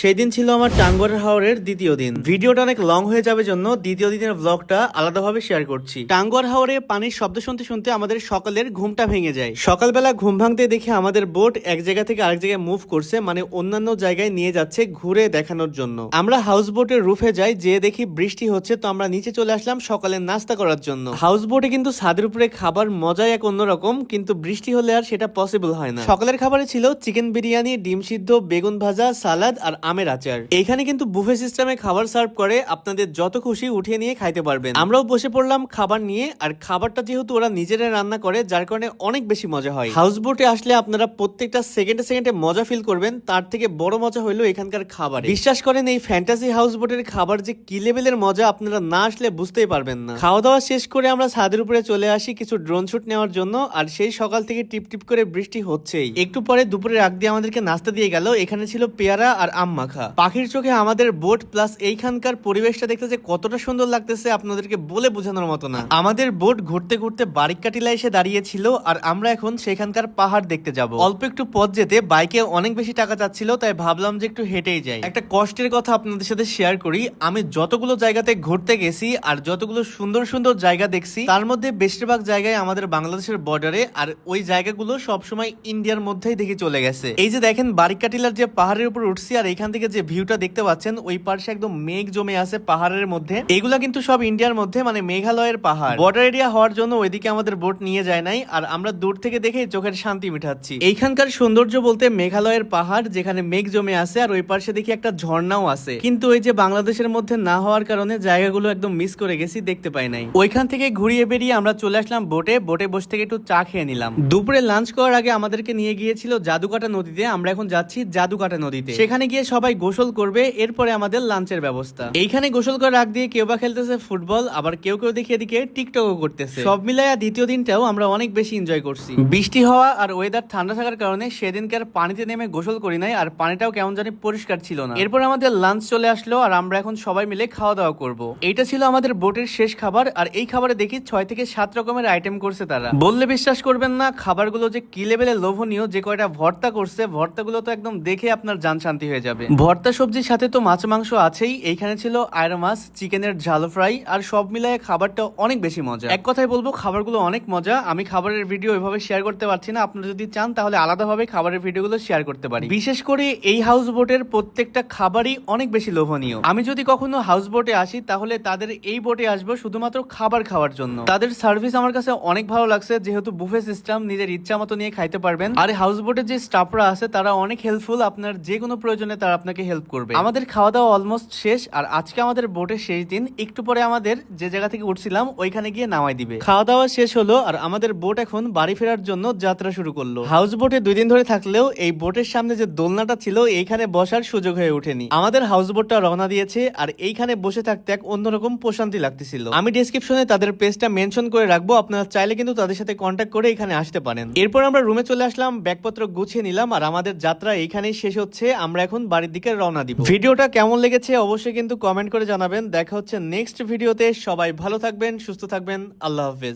সেই দিন ছিল আমার টাঙ্গরের হাওরের দ্বিতীয় দিন। ভিডিওটা অনেক লং হয়ে যাবে জন্য দ্বিতীয় দিনের ব্লগটা আলাদাভাবে শেয়ার করছি। টাঙ্গর হাওরে পানির শব্দ শুনতে শুনতে আমাদের সকালের ঘুমটা ভেঙে যায়। সকালবেলা ঘুম ভাঙতে দেখে আমাদের বোট এক জায়গা থেকে আরেক জায়গায় মুভ করছে মানে অন্যান্য জায়গায় নিয়ে যাচ্ছে ঘুরে দেখানোর জন্য। আমরা হাউস বোটের রুফে যাই যে দেখি বৃষ্টি হচ্ছে, তো আমরা নিচে চলে আসলাম সকালের নাস্তা করার জন্য। হাউস বোটে কিন্তু ছাদের উপরে খাবার মজাই এক অন্যরকম, কিন্তু বৃষ্টি হলে আর সেটা পসিবল হয় না। সকালের খাবারে ছিল চিকেন বিরিয়ানি, ডিম সিদ্ধ, বেগুন ভাজা সালাদ আর আমের আচার। এখানে কিন্তু বুফে সিস্টেমে খাবার সার্ভ করে, আপনাদের যত খুশি উঠিয়ে নিয়ে খাইতে পারবেন। আমরাও বসে পড়লাম খাবার নিয়ে, আর খাবারটা যেহেতু ওরা নিজেরা রান্না করে, যার কারণে অনেক বেশি মজা হয়। হাউস বোটে আসলে আপনারা প্রত্যেকটা সেকেন্ডে সেকেন্ডে মজা ফিল করবেন, তার থেকে বড় মজা হইল এখানকার খাবার। বিশ্বাস করেন, এই ফ্যান্টাসি হাউস বোটের খাবার যে কি লেভেলের মজা, আপনারা না আসলে বুঝতেই পারবেন না। খাওয়া দাওয়া শেষ করে আমরা ছাদের উপরে চলে আসি কিছু ড্রোন শুট নেওয়ার জন্য, আর সেই সকাল থেকে টিপ টিপ করে বৃষ্টি হচ্ছেই। একটু পরে দুপুরে রাগ দিয়ে আমাদেরকে নাস্তা দিয়ে গেল, এখানে ছিল পেয়ারা আর আম মাখা। পাখির চোখে আমাদের বোট প্লাস এইখানকার পরিবেশটা দেখতে যে কতটা সুন্দর লাগতেছে আপনাদেরকে বলে বোঝানোর মতো না। আমাদের বোট ঘুরতে ঘুরতে বারিকাটিলা এসে দাঁড়িয়েছিল আর আমরা এখন সেখানকার পাহাড় দেখতে যাব। অল্প একটু পথ যেতে বাইকে অনেক বেশি টাকা চাচ্ছিল, তাই ভাবলাম যে একটু হেঁটেই যাই। একটা কষ্টের কথা আপনাদের সাথে শেয়ার করি, আমি যতগুলো জায়গাতে ঘুরতে গেছি আর যতগুলো সুন্দর সুন্দর জায়গা দেখছি, তার মধ্যে বেশিরভাগ জায়গায় আমাদের বাংলাদেশের বর্ডারে আর ওই জায়গাগুলো সবসময় ইন্ডিয়ার মধ্যেই দেখে চলে গেছে। এই যে দেখেন বারিকাটিলার যে পাহাড়ের উপর উঠছি আর এখান থেকে যে ভিউটা দেখতে পাচ্ছেন, ওই পাশে একদম মেঘ জমে আছে পাহাড়ের মধ্যে। এগুলা কিন্তু সব ইন্ডিয়ার মধ্যে মানে মেঘালয়ের পাহাড়। বর্ডার এরিয়া হওয়ার জন্য ওইদিকে আমাদের বোট নিয়ে যায় নাই, আর আমরা দূর থেকে দেখে চোখের শান্তি মিটাচ্ছি। এইখানকার সৌন্দর্য বলতে মেঘালয়ের পাহাড়, যেখানে মেঘ জমে আছে, আর ওই পাশে দেখি একটা ঝর্ণাও আছে। কিন্তু ওই যে বাংলাদেশের মধ্যে না হওয়ার কারণে জায়গাগুলো একদম মিস করে গেছি, দেখতে পাই নাই। ওইখান থেকে ঘুরিয়ে বেরিয়ে আমরা চলে আসলাম বোটে বোটে বসে থেকে একটু চা খেয়ে নিলাম। দুপুরে লাঞ্চ করার আগে আমাদেরকে নিয়ে গিয়েছিল জাদুকাটা নদীতে। আমরা এখন যাচ্ছি জাদুকাটা নদীতে। সেখানে গিয়ে সবাই গোসল করবে, এরপরে আমাদের লাঞ্চের ব্যবস্থা। এইখানে গোসল করার আগ দিয়ে কেউ বা খেলতেছে ফুটবল, আবার কেউ কেউ দেখি এদিকে টিকটকও করতেছে। সব মিলাইয়া দ্বিতীয় দিনটাও আমরা অনেক বেশি এনজয় করছি। বৃষ্টি হওয়া আর ওয়েদার ঠান্ডা থাকার কারণে সেদিনকার পানিতে নেমে গোসল করি নাই, আর পানিটাও কেমন জানি পরিষ্কার ছিল না। এরপর আমাদের লাঞ্চ চলে আসলো, আর আমরা এখন সবাই মিলে খাওয়া দাওয়া করব। এইটা ছিল আমাদের বোটের শেষ খাবার, আর এই খাবারে দেখি ছয় থেকে সাত রকমের আইটেম করছে তারা। বললে বিশ্বাস করবেন না, খাবারগুলো যে কি লেভেলে লোভনীয়, যে কয়টা ভর্তা করছে, ভর্তাগুলো তো একদম দেখে আপনার জান শান্তি হয়ে যাবে। ভর্তা সবজির সাথে তো মাছ মাংস আছেই। এইখানে ছিল আয়রা মাছ, চিকেনের ঝাল ফ্রাই, আর সব মিলায় খাবারটা অনেক বেশি মজা। এক কথায় বলব, খাবারগুলো অনেক মজা। আমি খাবারের ভিডিও এভাবে শেয়ার করতে পারছি না। আপনারা যদি চান, তাহলে আলাদাভাবে খাবারের ভিডিওগুলো শেয়ার করতে পারি। বিশেষ করে এই হাউস বোটের প্রত্যেকটা খাবারই অনেক বেশি লোভনীয়। আমি যদি কখনো হাউস বোটে আসি, তাহলে তাদের এই বোটে আসব শুধুমাত্র খাবার খাওয়ার জন্য। তাদের সার্ভিস আমার কাছে অনেক ভালো লাগছে। যেহেতু বুফে সিস্টেম নিজের ইচ্ছা মতো নিয়ে খাইতে পারবেন। আর হাউস বোটের যে স্টাফরা আছে, তারা অনেক হেল্পফুল আপনার যে কোনো প্রয়োজনে তারা আপনাকে হেল্প করবে। আমাদের খাওয়া দাওয়া অলমোস্ট শেষ আর আজকে আমাদের বোটের শেষ দিন। একটু পরে আমাদের যে জায়গা থেকে উঠছিলাম ওইখানে গিয়ে নামাই দিবে। খাওয়া দাওয়া শেষ হলো আর আমাদের বোট এখন বাড়ি ফেরার জন্য যাত্রা শুরু করল। হাউস বোটে দুই দিন ধরে থাকলেও এই বোটের সামনে যে দোলনাটা ছিল এইখানে বসার সুযোগ হয়ে ওঠেনি। আমাদের হাউস বোটটা রওনা দিয়েছে আর এইখানে বসে থাকতে এক অন্যরকম প্রশান্তি লাগতেছিল। আমি ডিসক্রিপশনে তাদের পেজটা মেনশন করে রাখব আপনারা চাইলে কিন্তু তাদের সাথে কন্ট্যাক্ট করে এখানে আসতে পারেন। এরপর আমরা রুমে চলে আসলাম ব্যাগপত্র গুছিয়ে নিলাম আর আমাদের যাত্রা এইখানেই শেষ হচ্ছে। আমরা এখন বাড়ির দিকে রওনা দিব। ভিডিওটা কেমন লেগেছে অবশ্যই কিন্তু কমেন্ট করে জানাবেন। দেখা হচ্ছে নেক্সট ভিডিওতে সবাই ভালো থাকবেন, সুস্থ থাকবেন। আল্লাহ হাফেজ।